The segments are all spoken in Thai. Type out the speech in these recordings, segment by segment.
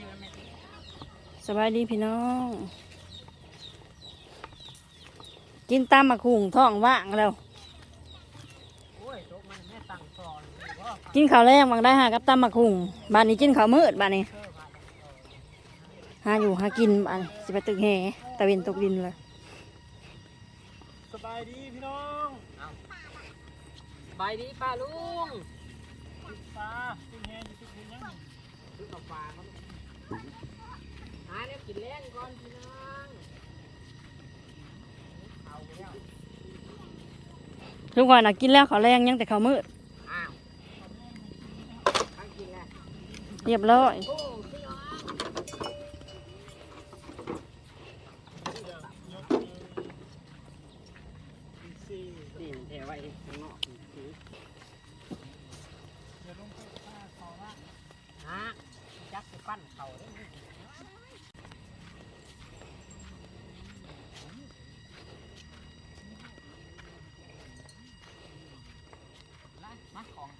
อยู่แล้วแม่ติสบายดีพี่น้อง กินตามมะคุงท้องว่างแล้วโอ้ยตกมันแม่ตั้งสอนว่ากินข้าวแรงบางได้หากับตามมะคุงบ้านนี้กินข้าวมืดบ้านนี้เชื่อมาหาอยู่หากินบ้านนี้สิไปตึกแห่ตะเวนตกดินเลยสบายดีพี่น้องสบายดีป้าลุงติดปลาติดแฮอยู่ติดบุญยังซื้อกับปลาเขา หาเนี่ยกินแรงก่อนพี่น้องเอาแล้วทุกวันนะกินแล้วข้าแรงยังแต่เขามืดอ้าวทั้งกินแล้วเรียบร้อย โอ้พี่น้อง สี่ นี่มันเทไว้ข้างนอกถือ เดี๋ยวลงไปฆ่าเขาละ ฮะจักไปปั้นเขาเด้อมามาของเ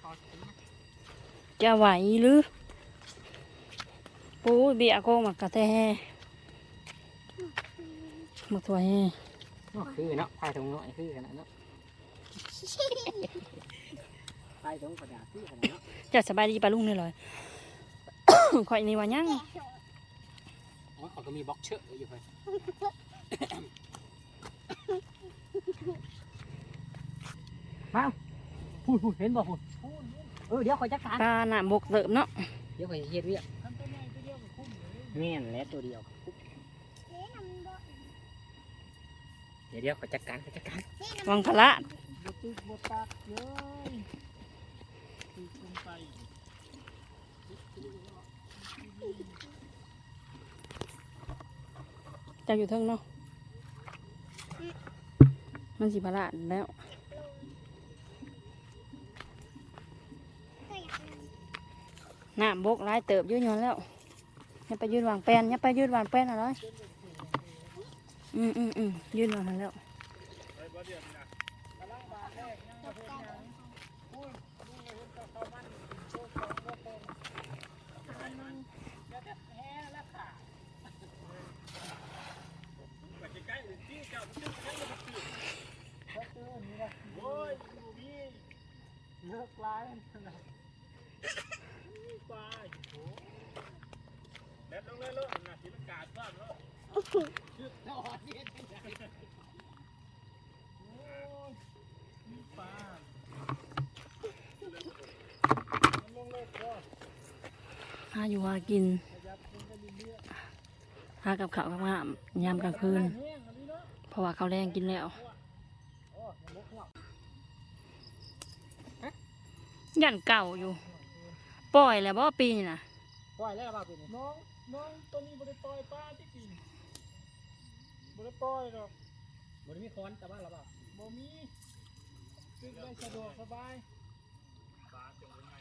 ขาถือมา จะไหวหรือปูเบียโกงมากระแตมาถวยแห่เนาะคือเนาะพายตรงเนาะคือกันนะเนาะพายตรงกระดาษคือกันเนาะจะสบายดีปลาลุงนี่เลยข่อยนี่ว่ายังโอ้ยเขาก็มีบล็อกเชอร์อยู่เลยมาพูดพูดเห็นบ่พูด เออเดี๋ยวคอยจัดการปลาหนามบกเติมเนาะเดี๋ยวคอยเฮ็ดเรียกทำตัวใหญ่ตัวเดียวกับคุ้มเลยแม่นและตัวเดียวเดี๋ยวเดี๋ยวคอยจัดการคอยจัดการวังพละบตึกบตักเย้ยติดลงไปเจะอยู่เทิงเนาะมันสิพละแล้ว น้ำบกร้ายเติบยืดยนแล้วอย่ยไปยืดวางแป้นอย่ยไปยืดวางแป้นอะไรอืมอืมอืมยืดวางแล้ว ไปบ่เดียวนี่นะกำลังบาแรกยังมาเพิ่นยังอุ้ยลุงเลยเพิ่นก็เข้ามันโชว์ของบ่เป็นอันนึงอย่าแต่แฮ่แล้วค่ะไปใกล้ๆเลยจี้เจ้ามันตึกยังบ่ตึกก็เจอนี่ล่ะโอ้ยอยู่พี่เลิกลายมันนะปลาโอ้เด็ดลงเลยเลยนะที่มันกาดบ้างเนาะ แล้วออกเฮ็ดจังได โอ้ยมีปลามันลงเลยก็ หาอยู่หากินขยับเรื่อยหากับข้าวกับน้ำยามกลางคืน เพราะว่าเขาวแรงกินแล้วยันเก่าอยู่ ปล่อยแล้วบ่ปีนี่นะปล่อยแล้วบ่ป็นน้องน้องตัวนี้บริปล่อยปลาที่กินบริปล่อยหรอกบ่ได้มีค้อนแต่ว่าเราบ่าวบ่มีซึ่งได้สะดวกสบายปลาจังไง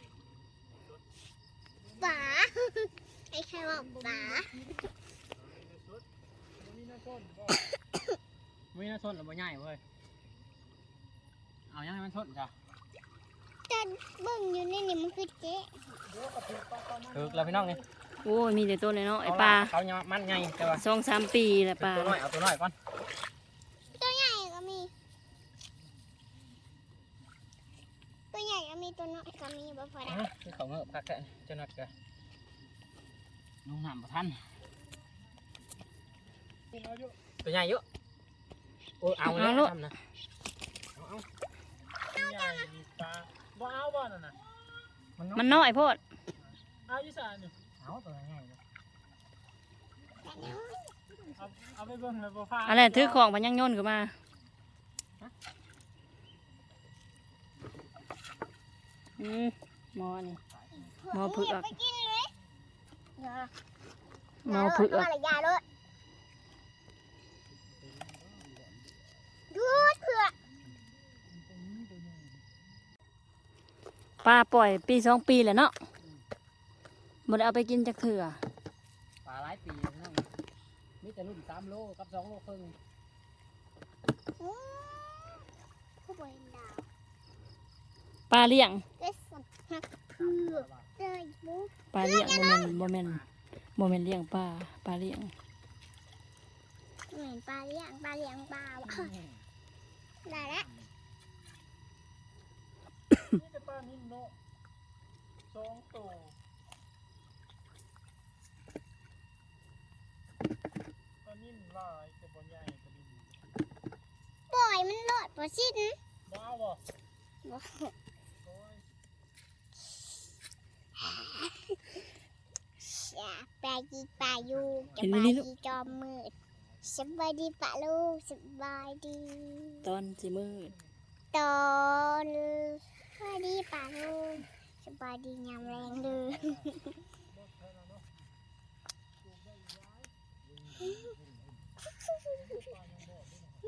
ป๋าไอ้ใครบอกป๋าบ่มีน้ำส้นบ่มีน้ำส้นหรือบ่ใหญ่เว้ยเอายังให้มันส้นจ้ะจะเบิ่งอยู่ในนี่มันคือเจ๊เดี๋ยวกระถือปลาปลามันถึกแล้วพี่น้องนี่โอ้ยมีแต่ตัวเลยเนาะไอปลาเขายังมันใหญ่แต่ว่าสองสามปีแหละปลาตัวน้อยเอาตัวน้อยก่อน ตัวใหญ่ก็มี ตัวใหญ่ก็มีตัวน้อยก็มี บ่พอได้อื้อคือเขาเงือบคักแท้เจ้านัดแกลงน้ำบ่ทันกินเอาอยู่ตัวใหญ่เยอะโอ้ยเอาแล้วทำนะเอาเอาใหญ่ปลาบ่เอาบ่นั่นน่ะมันมันน้อยโพดเอาอีสานนี่เอาตัวใหญ่เลยเอาเอาไปเบิ่งเลยบ่พาอะไรถือของมันยังโยนขึ้นมาอืม หมอนี่หมอเผือกไปกินเลยอย่าหมอเผือกอย่าเลยอย่าเลยหยุดเผือกปลาปล่อยปีสองปีแหละเนาะหมดเอาไปกินจากเถื่อปลาหลายปีพี่น้องมีแต่รุ่นสามโลกับสองโลครึ่งอู้ผู้บริหารปลาเลี้ยง ได้สัมผัสเผือกได้บุ๊ปลาเลี้ยงโมเมนโมเมนบ่แม่นเลี้ยงปลาปลาเลี้ยงเหมือนปลาเลี้ยงปลาเลี้ยงปลาวะได้แล้วนี่จะปลานินโนสองตัวปลานินลายแต่บ่ใหญ่ปลานินปล่อยมันโลดปลาชิ้นว้าวบ่บ่โอ้ย อย่าปลาจีปลายูจะปลาจีจอมมืดสบายดีปะลูกสบายดี ตอนสิมืดตอนสบายดีปะลูกสบายดียามแรงเลย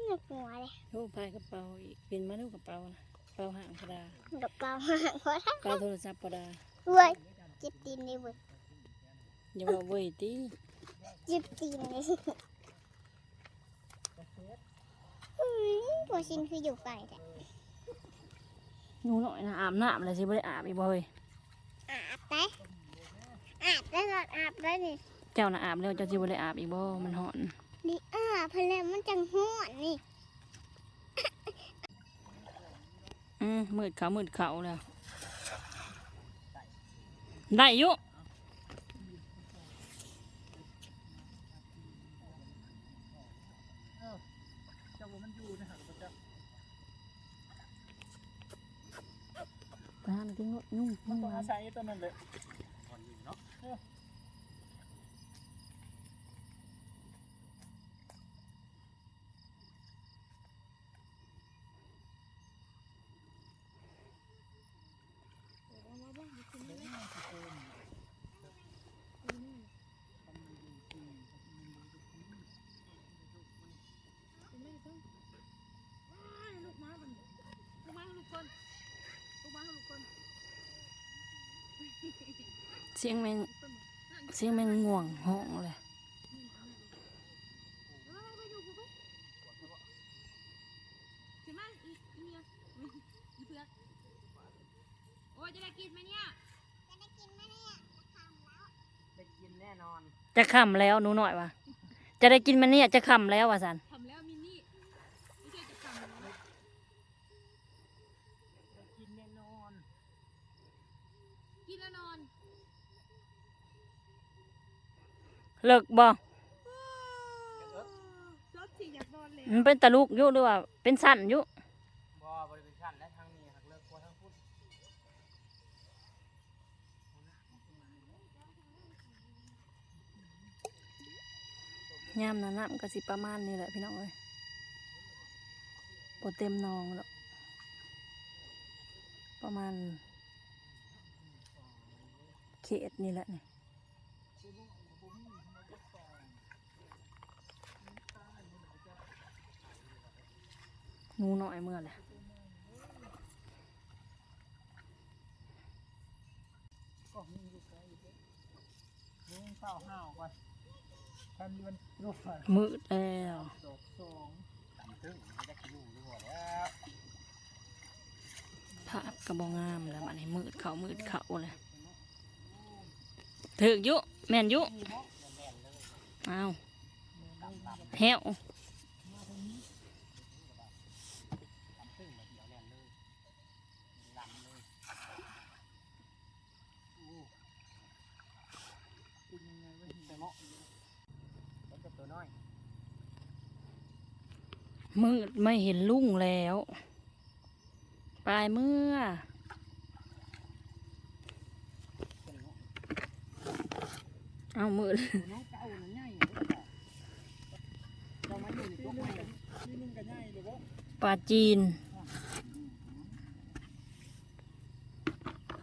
หนักหัวเลยโอ้พายกระเป๋าอีกเป็นมาดูกระเป๋านะกระเป๋าห่างพระดาดอกเปล่าห่างเพราะกระเป๋าโทรศัพท์พระดา เว้ยจิบตีนเลยเว้ยอย่าว่าเว้ยติจิบตีนเลยอืมหัวชินคืออยู่ไปแต่หนูน้อยนะอาบน้ำเลยสิบ่ได้อาบอีกบ่เฮ้ยอาบไปอาบได้หรออาบได้นี่เจ้าน่ะอาบแล้วเจ้าสิบ่ได้อาบอีกบ่มันร้อนนี่อาบเพนแล้วมันจังห้อนนี่อืมมืดเขามืดเขาแล้ว ได้อยู่เจ้าว่ามันอยู่ในหันก็จะไปหามันกินงดยุ่งมันยุ่งต้องหลาอายศัยตัวนั้นเลย สียงแมงเสียงแมงง่วงห้องเลยถึงมาอีอีเนี่ยอีเผือกโอ้ยจะได้กินไหมเนี่ยจะได้กินไหมเนี่ยจะทำแล้วได้กินแน่นอนจะค่ำแล้วหนูหน่อยวะจะได้กินมันเนี่ยจะค่ำแล้ววะสันทำแล้วมิน เลิกบ่รถสิอยากนอนเลยมันเป็นตะลุกอยู่หรือว่า เป็นสั้นอยู่บ่บริเวณชั้นและทางนี้หักเลิกกลัวทั้งพุ่นยามนั้นน้ำก็สิประมาณนี้แหละพี่น้องเอ้ยปเต็มหนองแล้วประมาณเขตนี่แหละนี่ นูหน่อยเมื่อแหละก็มีอยู่ไกลอยู่เด้อลุงเฝ้าห้าวก่อนทันเดือนรูปผ่านมืดแล้วดอกสองตันตึ้งไม่ได้กินอยู่หรือเปล่าแล้วภาพกระบองงามแล้วมันนี้มืดเขามืดเขาเลยถึกอยุแม่นอยุอ้าวแฮว ตันตึ้งมาเดี๋ยวแน่นเลยลำเลย เป็นยังไงวะ ไปเหมาะมันจะตัวน้อย มืดไม่เห็นลุ่งแล้ว ปลายเมื่อ เอามืดปลาจีน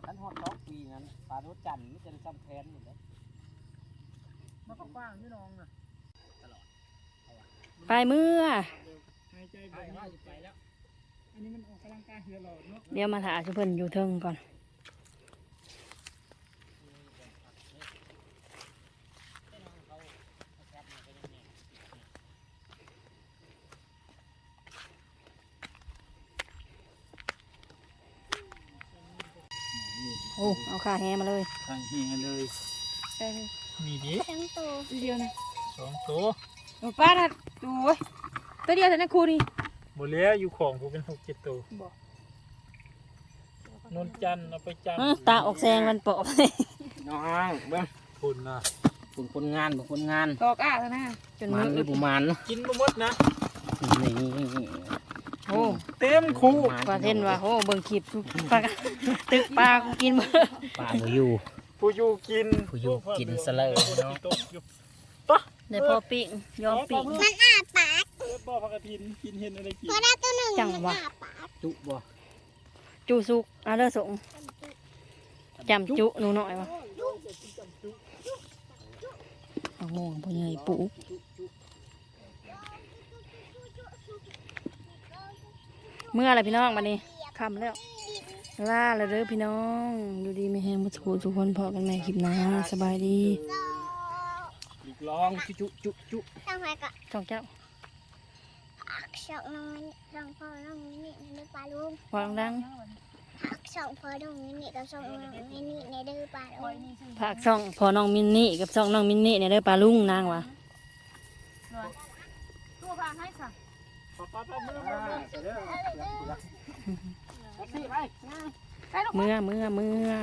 อันหอดล็อกปีนั้นปลาโรจันไม่จะซ้ำแทนหมดเลยมันก็กว้างที่น้องนะปลายเมื่อายใจแบไปบว่านี้จะไปแล้ว อันนี้มันออกกำลังกายตลอดเนาะเดี๋ยวมาถาชุเพิ่นอยู่เทิงก่อน โอ้ เอาขาแฮมาเลยทางเฮียเลยไปเลยมีดิทั้งตัวตัวเดียวนะสองตัวโอ้ป้าน่ะโอ้ย ตัวเดียวแต่นั่นครูนี่หมดแล้วอยู่ของผมเป็นหกเจ็ดตัวบ่นนจันทร์เอาไปจันทอื้อร์ตาออกแซงมันปอบน้องเบิ่งคุณนะผลคนงานผลคนงานตอกอ้าแล้วนะจนมัมืนหรืออบ่มันเนาะกินบ่หมดนะนี่โอ้เต็มคู่ปลาเท่นว่าโอ้เบิ่งคลิปปลาตึกปลากูกินบ่ปลาบ่อยู่ ผู้อยู่กินผู้อยู่กินซะเลยผู้เนาะตกอยู่ได้พอปิ้งยอมปิ้งมันอาปากเออ บ่อพักกระถินกินเห็นอะไรกินพอได้ตัวหนึ่งจังมันวะอาปากจุบ่จูสุกเอาเด้อส่งจำจุหนูหน่อยวะเอาโง่พ่อใหญ่ปุ๊เมื่อไรพี่น้องมานี่คำแล้วลาแล้วเด้อพี่น้องอยู่ดีไม่แห้งมาถูทุกคนพอกันใหม่คลิปหน้าสบายดีอีกลองจุจุจุจุต้องไปกับจ้องเจ้าผัก สองน้องมันสองพ่อน้องมินี่ในเดือปลาลุงวางดังผักสองพ่อน้องมินี่กับสองน้องมินี่ในเดือปลาลุงผากซ่องพอน้องมินนี่กับซ่องน้องมินนี่เนี่ยเด้อปลาลุงนางวะตัวพาให้ค่ะปะปะปะมือมือมือไปสิไปเมื่อเมื่อเมื่อ